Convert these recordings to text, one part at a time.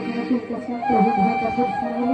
তোমাকে উপস্থিত প্রভু তোমার কথা শুনব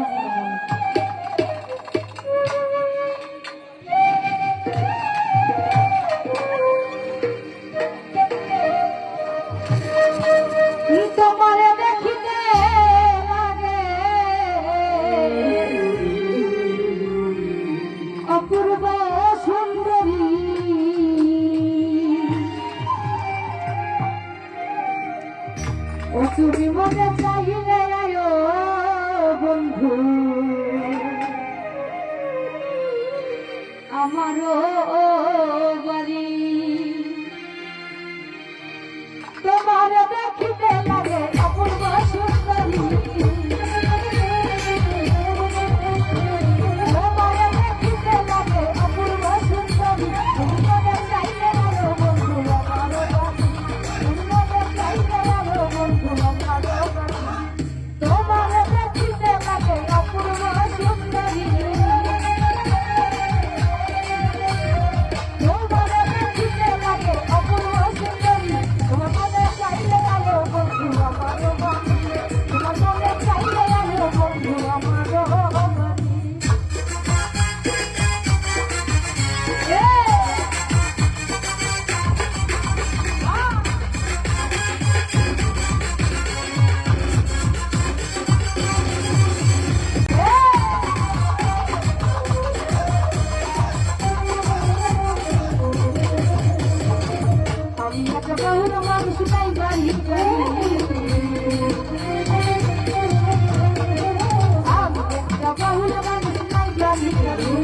আমার বাড়ি। তোমার Thank you.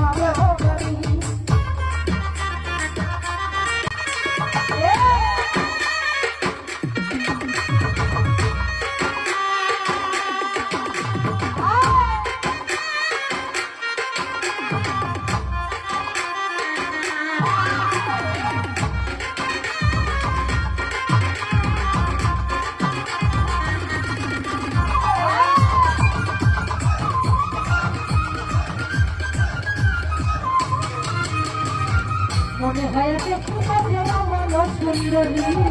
Thank you.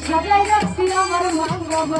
সাজাই রাখছি আমার মঙ্গল